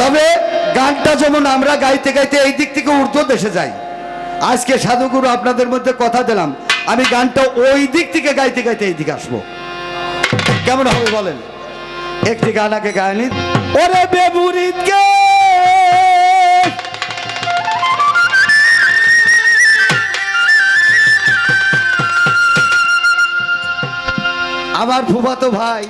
তবে গানটা যেমন আমরা গাইতে গাইতে এই দিক থেকে ঊর্ধ্ব দেশে যাই। আজকে সাধুগুরু আপনাদের মধ্যে কথা দিলাম। আমি গানটা ওই দিক থেকে গাইতে গাইতে এই দিকে আসব। কেমন হবে বলেন? একটি গান আগে গায়নি ওরে বেবুরিত গে আমার ফুফাতো ভাই,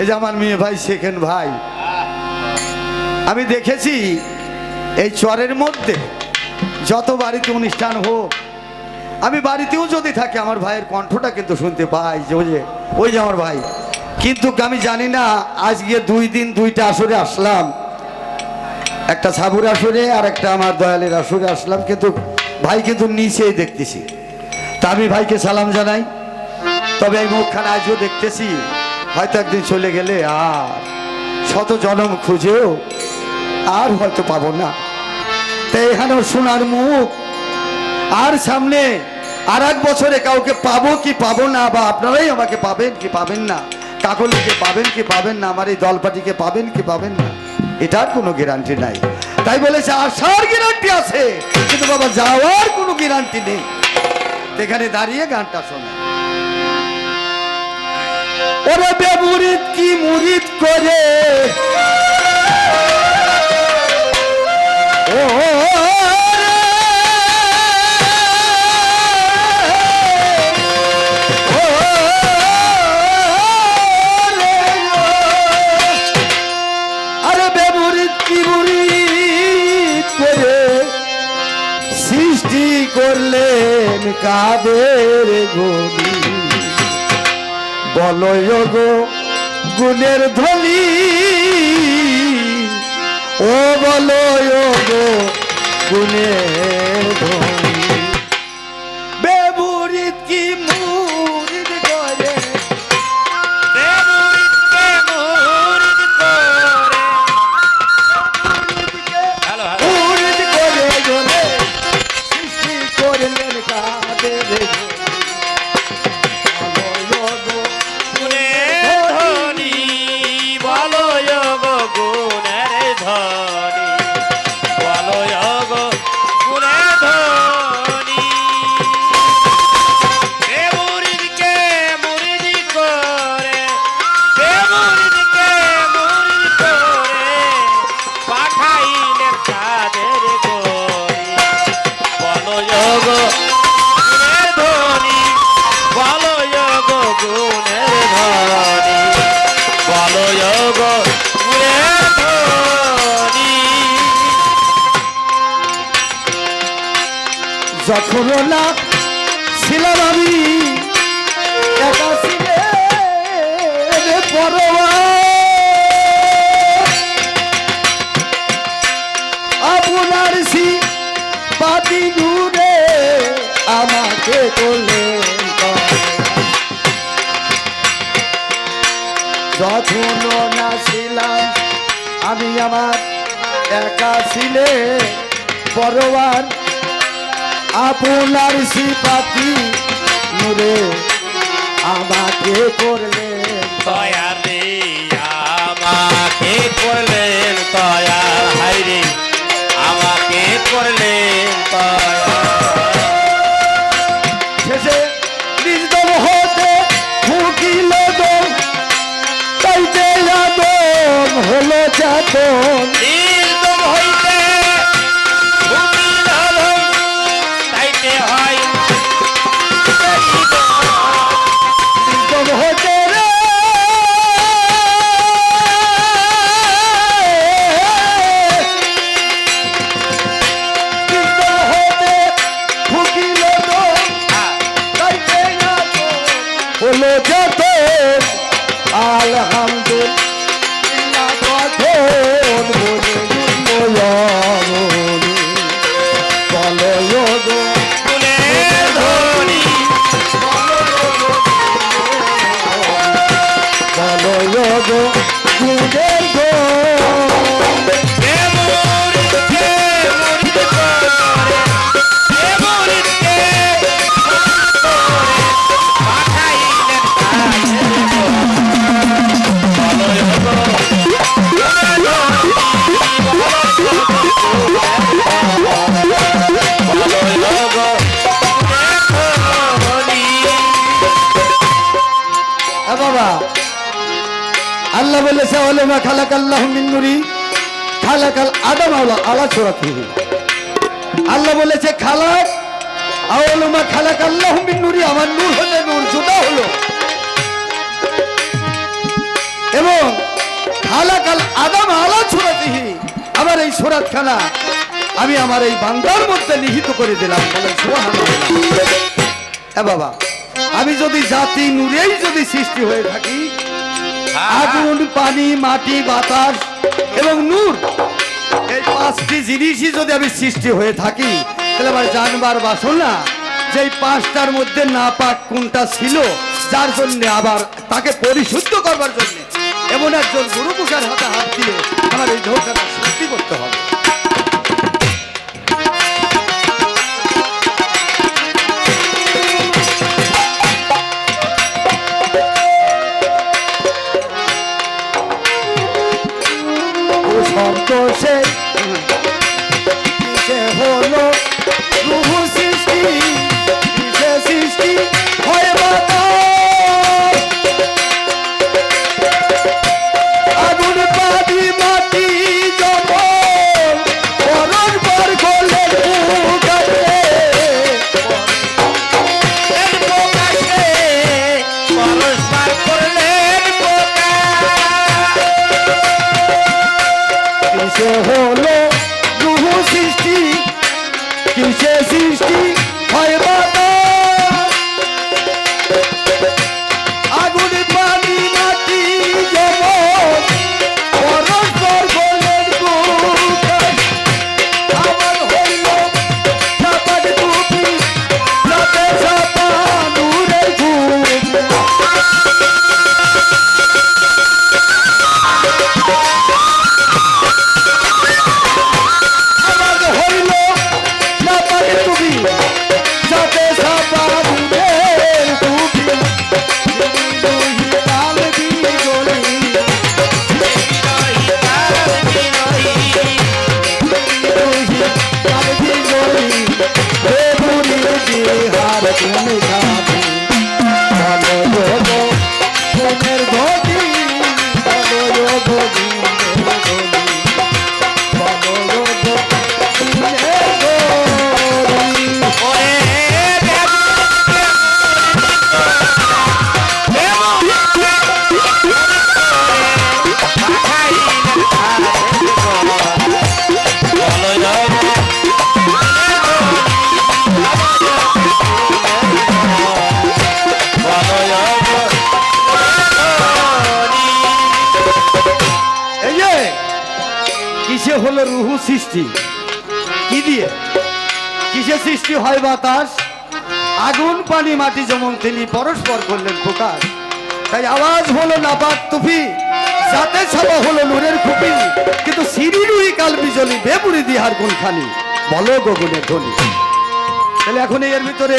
এই যে আমার মেয়ে ভাই, শেখেন ভাই। আমি দেখেছি এই চরের মধ্যে যত বাড়িতে অনুষ্ঠান হোক, আমি বাড়িতেও যদি থাকি, আমার ভাইয়ের কণ্ঠটা কিন্তু শুনতে পাই যে, ওই যে ওই যে আমার ভাই। কিন্তু আমি জানি না আজকে দুই দিন দুইটা আসরে আসলাম। একটা সাবুর আসরে আর একটা আমার দয়ালের আসরে আসলাম, কিন্তু ভাই কিন্তু নিচেই দেখতেছি। তা আমি ভাইকে সালাম জানাই। তবে এই মুখখানা আজও দেখতেছি, হয়তো একদিন চলে গেলে আর শত জনম খুঁজেও আর হয়তো পাবো না। তাই এখানে সোনার মুখ। আর সামনে আর এক বছরে কাউকে পাবো কি পাবো না, বা আপনারাই আমাকে পাবেন কি পাবেন না? কাকলিকে পাবেন কি পাবেন না? আমার এই দলপাটিকে পাবেন কি পাবেন না? এটার কোনো গ্যারান্টি নাই। তাই বলেছে, আসার গ্যারান্টি আছে, কিন্তু বাবা, যাওয়ার কোনো গ্যারান্টি নেই। এখানে দাঁড়িয়ে গানটা শোনা। ওরে বেমুরিদ কি মুরিদ করে সৃষ্টি করলেন কাদের গনি বলয় গো গুণের ধ্বনি ও বলো গো গুণের ধ্বনি। যখন না ছিলাম আমি, একা ছিলেন পরমা আপনার সি পাতি দূরে আমাকে করলেন যখন না ছিলাম আমি আমার একা ছিলে পরবার আপনার সিপাতি নূরে আমাকে করলেন দয়ারে আমাকে করলেন দয়াল হাইরে আমাকে করলেন দয়াল শেষে নির্দম হতে ফুকিল দম তাইতে আদম হলো চাতন। বলেছে ওলেমা খালাক আল্লাহ মিন নুরি খালাকাল আদম আলা আল্লাহ বলেছে, খালাক আওলামা খালাক আল্লাহ মিন আমার নূর হতে নূর জুদা হলো। এবং আদম আলা আমার এই আমি আমার এই বান্দার মধ্যে নিহিত করে দিলাম সুবহানাল্লাহ। এ বাবা, আমি যদি জাতি নূরেই যদি সৃষ্টি হয়ে থাকি আগুন, পানি, মাটি, বাতাস এবং নূর। এই পাঁচটি জিনিসই যদি আমি সৃষ্টি হয়ে থাকি, তাহলে আমার জানবার বাসনা যে পাঁচটার মধ্যে না পাক কোনটা ছিল, যার জন্য আবার তাকে পরিশুদ্ধ করবার জন্য এমন একজন গুরুপুষার হাতে হাত দিয়ে আমার এই ধোকাটা সৃষ্টি করতে হবে। I said. কিসে হলো রুহু সৃষ্টি? কি দিয়ে? কিসে সৃষ্টি হয় বাতাস? আগুন, পানি, মাটি, যেমন তিনি পরস্পর করলেন প্রকাশ। তাই আওয়াজ হলো নাপাক তুফি যাতে ছাপা হলো নূরের খুপি। কিন্তু সিঁড়ি রুই কাল বিজলি বেপুরি দিহার কোনখানি বলো গগনের ধ্বনি। তাহলে এখন এর ভিতরে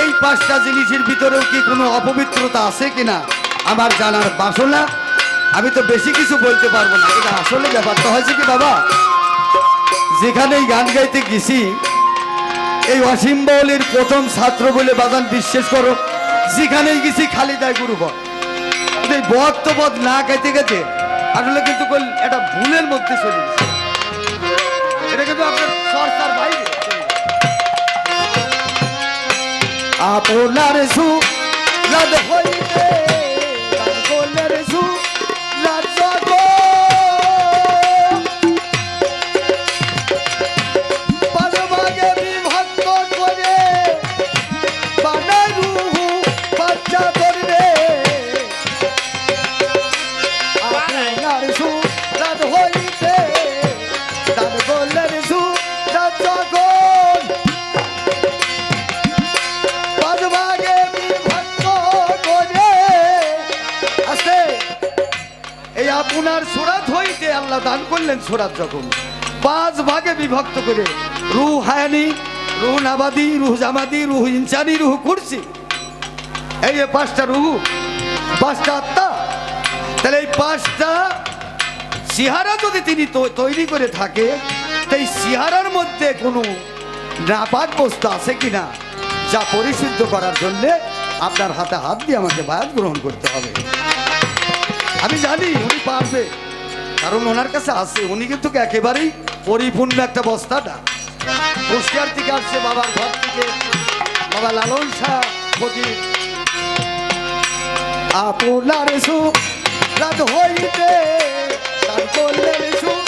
এই পাঁচটা জিনিসের ভিতরেও কি কোনো অপবিত্রতা আছে কিনা? আমার জানার বাসনা। আমি তো বেশি কিছু বলতে পারব না। এটা আসলে ব্যাপারটা হয়েছে কি বাবা? যেখানে গান গাইতে গেছি, এই অসীম বাউলের প্রথম ছাত্র বলে বাগান বিশ্বাস করো, যেখানেই গেছি খালি দেয় গুরু বধ এই বধ তো বধ না গাইতে গেতে আসলে কিন্তু একটা ভুলের মধ্যে চলে গেছে। এটা কিন্তু আপনার সরকার বাইরে গেছে। আপনার সু হইতে দান করলেন সুরাত যখন পাঁচ ভাগে বিভক্ত করে রুহ হায়ানি, রুহ নাবাদি, রুহ জামাদি, রুহ ইনসানি, রুহ কুরসি। এই যে পাঁচটা রুহ, পাঁচটা আত্মা, তাহলে এই পাঁচটা সিহারা যদি তিনি তৈরি করে থাকে, তো এই সিহারার মধ্যে কোনো নাপাক বস্তু আছে কিনা, যা পরিশুদ্ধ করার জন্যে আপনার হাতে হাত দিয়ে আমাকে বায়াত গ্রহণ করতে হবে। আমি জানি উনি পারবে। কারণ ওনার কাছে আছে, উনি কিন্তু একেবারেই পরিপূর্ণ একটা বস্তা না কুষ্টিয়ার থেকে আসছে বাবার ঘর থেকে। বাবা লালন শাহ আপনার হইতে, তার করলেন সুখ